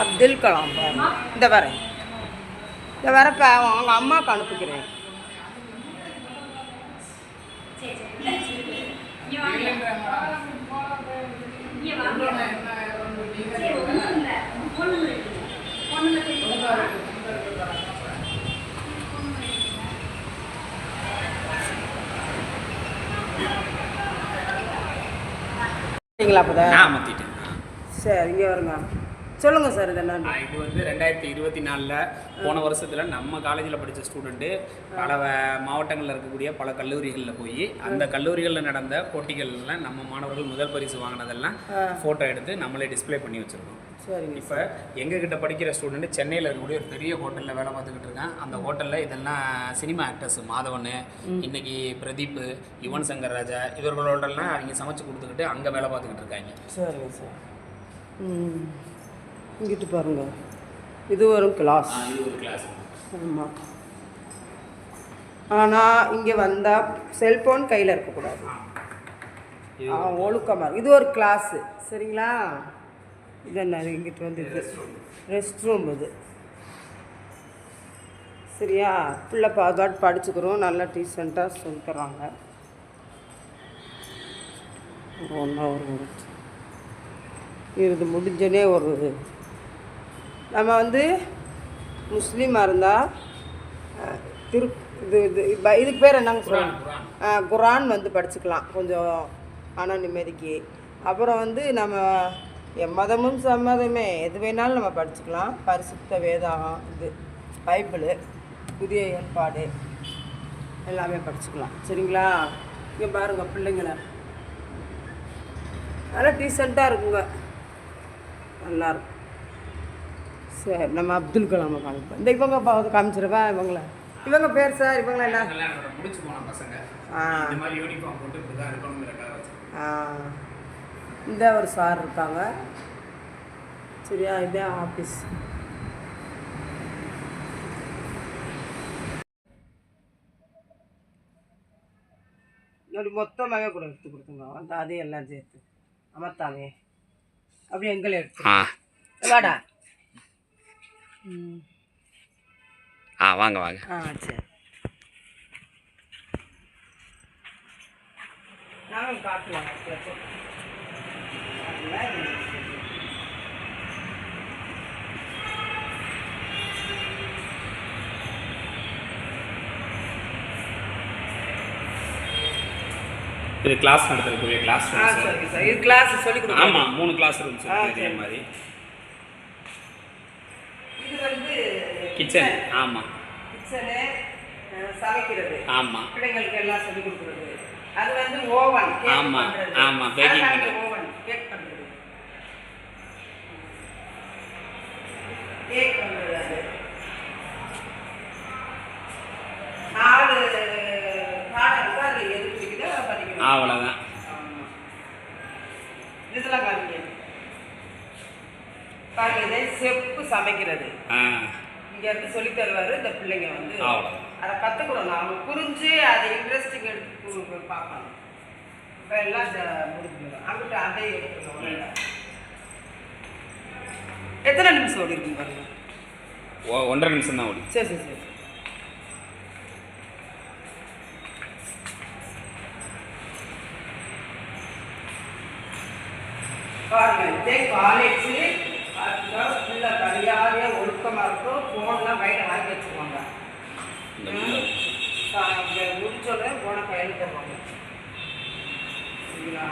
அப்துல் கலாம் பாருங்க இந்த வரேன் இந்த வரப்ப அவங்க அம்மாவுக்கு அனுப்பிக்கிறேன் சரிங்களா அப்போ சரி இங்கே வருங்க சொல்லுங்கள் சார் இது என்ன இது வந்து ரெண்டாயிரத்தி இருபத்தி நாலில் போன வருஷத்தில் நம்ம காலேஜில் படித்த ஸ்டூடெண்ட்டு பல மாவட்டங்களில் இருக்கக்கூடிய பல கல்லூரிகளில் போய் அந்த கல்லூரிகளில் நடந்த போட்டிகள்ல நம்ம மாணவர்கள் முதல் பரிசு வாங்கினதெல்லாம் ஃபோட்டோ எடுத்து நம்மளே டிஸ்ப்ளே பண்ணி வச்சுருக்கோம். சரிங்க இப்போ எங்ககிட்ட படிக்கிற ஸ்டூடெண்ட் சென்னையில் இருக்கக்கூடிய ஒரு பெரிய ஹோட்டலில் வேலை பார்த்துக்கிட்டு இருக்கேன். அந்த ஹோட்டலில் இதெல்லாம் சினிமா ஆக்டர்ஸ் மாதவன் இன்னைக்கு பிரதீப் யுவன் சங்கர் ராஜா இவர்களோடலாம் அவங்க சமைச்சு கொடுத்துக்கிட்டு அங்கே வேலை பார்த்துக்கிட்டு இருக்காங்க. சரிங்க சார். இங்கிட்டு பாருங்க. இது வரும் கிளாஸ் இது ஒரு கிளாஸ் ஆமாம் ஆனால் இங்கே வந்தால் செல்ஃபோன் கையில் இருக்கக்கூடாது. ஆ. ஒழுக்கமாக. இது ஒரு கிளாஸு சரிங்களா? இது என்ன இங்கிட்டு வந்து இது? ரெஸ்ட் ரூம் இது. சரியா? பிள்ளை பாதுகாட்டு படிச்சுக்கிறோம். நல்லா டீசெண்டாக சொல்லி தர்றாங்க ஒன் ஹவர் முடிச்சு இது முடிஞ்சனே ஒரு நம்ம வந்து முஸ்லீமாக இருந்தால் திரு இது இது இதுக்கு பேர் என்னங்க சொல்லுவாங்க குரான் வந்து படிச்சுக்கலாம். கொஞ்சம் மன நிம்மதிக்கு. அப்புறம் வந்து நம்ம மதமும் சம்மதமே. எது வேணாலும் நம்ம படிச்சுக்கலாம். பரிசுத்த வேதாகம் இது பைபிளு புதிய ஏற்பாடு எல்லாமே படிச்சுக்கலாம். சரிங்களா? இங்கே பாருங்க பிள்ளைங்கள. நல்லா டீசெண்டாக இருக்குங்க. நல்லா இருக்கும். சரி நம்ம அப்துல் கலாமை காமிப்போம் இந்த இவங்க பா- காமிச்சிருவா இவங்கள. இவங்க பேர் சார் இவங்கள என்ன? முடிச்சு போன பசங்க. ஆ. இந்த ஒரு சார் இருக்காங்க. சரியா? இதே ஆஃபீஸ் ஒரு மொத்தமாகவே கூட எடுத்து கொடுத்துங்க. அந்த அதையும் எல்லாம் சேர்த்து. அமர்த்தாமே அப்படியே எங்களை எடுத்து. வாடா. ஆ வாங்க வாங்க. ஆ சரி. நானும் காட்டலாம் இது கிளாஸ் நடத்தக்கூடிய கிளாஸ் ஆ சரிங்க சார். இது கிளாஸ் சொல்லி கொடுங்க ஆமாம் மூணு கிளாஸ் இதே சரி. மாதிரி இது வந்து கிச்சன் ஆமாம் கிச்சனு சமைக்கிறது. ஆமாம் பிள்ளைங்களுக்கு எல்லாம் சொல்லி கொடுக்குறது. அது வந்து ஓவன் ஆமா, ஆமா, baking பண்றது. ஓவன் கேக் பண்ணுறது கேக் பண்ணுறது அது. நாலு பாடம் இருக்கு? அதில் எது பிடிக்குதோ அதை பண்ணிக்கணும். அவ்வளோதான் ஆமா. இதெல்லாம் காமிங்க பாருங்க இதே செப்பு சமைக்கிறது. ஆ. இங்க இருந்து சொல்லி தருவாரு இந்த பிள்ளைங்க வந்து. அதை கற்றுக்கணும் அவங்க புரிஞ்சு அதை இன்ட்ரெஸ்டிங் எடுத்து பார்க்கணும் இப்போ எல்லாம் முடிஞ்சிடும் அங்கிட்ட அதை எடுத்துக்கணும் எத்தனை நிமிஷம் ஓடி இருக்கு பாருங்க? ஒன்றரை நிமிஷம் தான் ஓடி. சரி சரி சரி. பாருங்க இதே காலேஜ் ஃபுல்லாக மரியாதையாக ஒழுக்கமாக இருக்கும் ஃபோன்லாம் பையில வாங்கி இங்கே முடிச்சோடனே போன கையில் தருவாங்க. சரிங்களா?